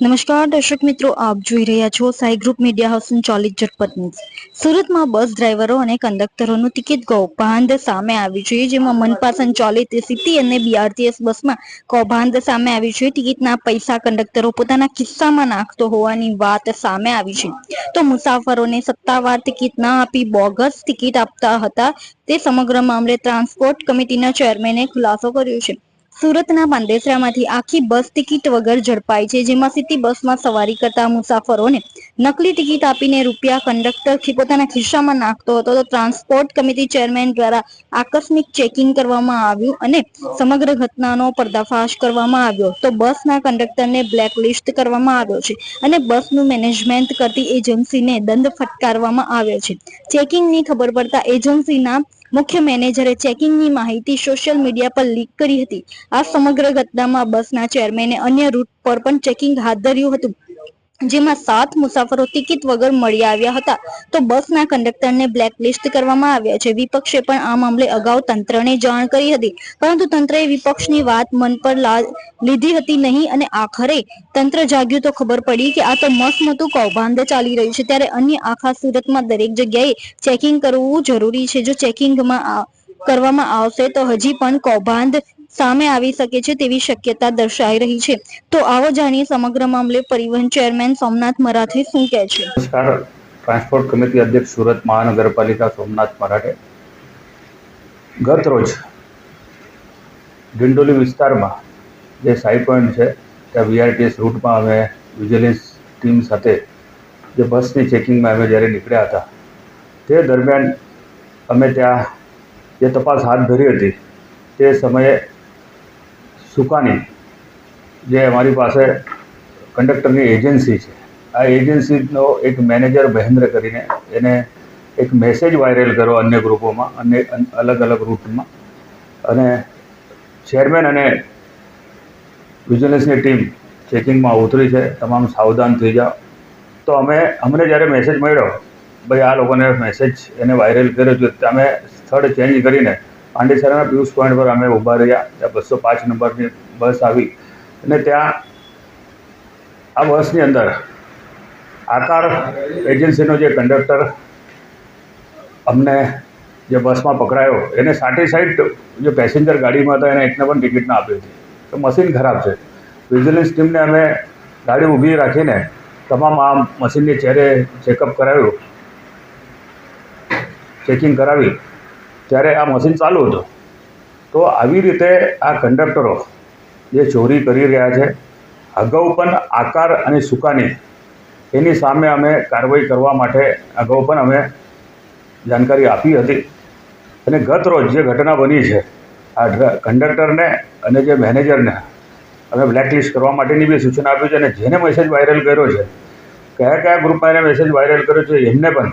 નમસ્કાર, દર્શક મિત્રો, આપ જોઈ રહ્યા છો સાઈ ગ્રુપ મીડિયા હાઉસ ચોલીસ ઝટપટ ન્યૂઝ. સુરતમાં બસ ડ્રાઈવરો અને કંડક્ટરોનું ટિકિટ કૌભાંડ સામે આવ્યું છે, જેમાં મનપા સંચાલિત સિટી અને બીઆરટીએસ બસમાં કૌભાંડ સામે આવ્યું છે. ટિકિટના પૈસા કંડક્ટરો પોતાના ખિસ્સામાં નાખતો હોવાની વાત સામે આવી છે. તો મુસાફરોને સત્તાવાર ટિકિટ ના આપી બોગસ ટિકિટ આપતા હતા. તે સમગ્ર મામલે ટ્રાન્સપોર્ટ કમિટીના ચેરમેને ખુલાસો કર્યો છે. સુરતના પાંદેસરામાંથી આખી બસ ટિકિટ વગર ઝડપાઈ છે, જેમાં સિટી બસમાં સવારી કરતા મુસાફરોને નકલી ટિકિટ આપીને રૂપિયા કંડક્ટર પોતાના ખિસ્સામાં નાખતો હતો. તો ટ્રાન્સપોર્ટ કમિટી ચેરમેન દ્વારા આકસ્મિક ચેકિંગ કરવામાં આવ્યું અને સમગ્ર ઘટનાનો પર્દાફાશ કરવામાં આવ્યો. તો બસના કંડક્ટરને બ્લેકલિસ્ટ કરવામાં આવ્યો છે અને બસનું મેનેજમેન્ટ કરતી એજન્સીને દંડ ફટકારવામાં આવ્યો છે. ચેકિંગની ખબર પડતા એજન્સીના મુખ્ય મેનેજરે ચેકિંગની માહિતી સોશિયલ મીડિયા પર લીક કરી હતી. આ સમગ્ર ઘટનામાં બસના ચેરમેને અન્ય રૂટ પર પણ ચેકિંગ હાથ ધર્યું હતું. જેમાં સાત મુસાફરો ટિકિટ વગર મળી આવ્યા હતા. તો બસના કંડક્ટરને બ્લેકલિસ્ટ કરવામાં આવ્યા છે. વિપક્ષે પણ આ મામલે અગાઉ તંત્રને જાણ કરી હતી. પરંતુ તંત્રએ વિપક્ષની વાત મન પર લીધી હતી નહીં અને આખરે તંત્ર જાગ્યું તો ખબર પડી કે આ તો મસમતું કૌભાંડ ચાલી રહ્યું છે. ત્યારે અન્ય આખા સુરતમાં દરેક જગ્યાએ ચેકિંગ કરવું જરૂરી છે. જો ચેકિંગમાં કરવામાં આવશે તો હજી પણ કૌભાંડ સામે આવી શકે છે તેવી શક્યતા દર્શાઈ રહી છે. તો આવો જાણીએ સમગ્ર મામલે પરિવહન ચેરમેન સોમનાથ મરાઠે શું કહે છે? ટ્રાન્સપોર્ટ કમિટી અધ્યક્ષ સુરત મહાનગરપાલિકા સોમનાથ મરાઠે. ગત રોજ ડિંડોલી વિસ્તારમાં જે સાઈ પોઈન્ટ છે, ત્યાં વીઆરટીએસ રૂટમાં અમે વિજિલન્સ ટીમ સાથે જે બસની ચેકિંગમાં અમે જ્યારે નીકળ્યા હતા, તે દરમિયાન અમે ત્યાં જે તપાસ હાથ ધરી હતી, તે સમયે સુકાની, જે અમારી પાસે કંડક્ટરની એજન્સી છે. આ એજન્સીનો એક મેનેજર મહેન્દ્ર કરીને એને એક મેસેજ વાયરલ કર્યો અન્ય ગ્રુપોમાં, અન્ય અલગ અલગ રૂટમાં. અને ચેરમેન અને વિજિલન્સની ટીમ ચેકિંગમાં ઉતરી છે, તમામ સાવધાન થઈ જાઓ. તો અમે, અમને જ્યારે મેસેજ મળ્યો, ભાઈ, આ લોકોને મેસેજ એને વાયરલ કર્યો છે અમે સ્થળ ચેન્જ કરીને પાંડેસરાના પિયુષ પોઈન્ટ પર અમે ઊભા રહ્યા. ત્યાં બસો પાંચ નંબરની બસ આવી. અને ત્યાં આ બસની અંદર આકાર એજન્સીનો જે કંડક્ટર અમને જે બસમાં પકડાયો, એને સાઠે સાઈડ જે પેસેન્જર ગાડીમાં હતા, એને એકને પણ ટિકિટ ના આપી હતી. તો મશીન ખરાબ છે. વિજિલન્સ ટીમને અમે ગાડી ઊભી રાખીને તમામ આ મશીનની ચહેરે ચેકઅપ કરાવ્યું. ચેકિંગ કરાવી. ત્યારે આ મશીન ચાલુ હતું. તો આવી રીતે આ કંડક્ટરો જે ચોરી કરી રહ્યા છે, અગાઉ પણ આકાર અને સુકાની, એની સામે અમે કાર્યવાહી કરવા માટે અગાઉ પણ અમે જાણકારી આપી હતી. અને ગત રોજ જે ઘટના બની છે, આ કંડક્ટરને અને જે મેનેજરને અમે બ્લેકલિસ્ટ કરવા માટેની બી સૂચના આપી છે અને જેને મેસેજ વાયરલ કર્યો છે કયા કયા ગ્રુપમાં એને મેસેજ વાયરલ કર્યો છે, એમને પણ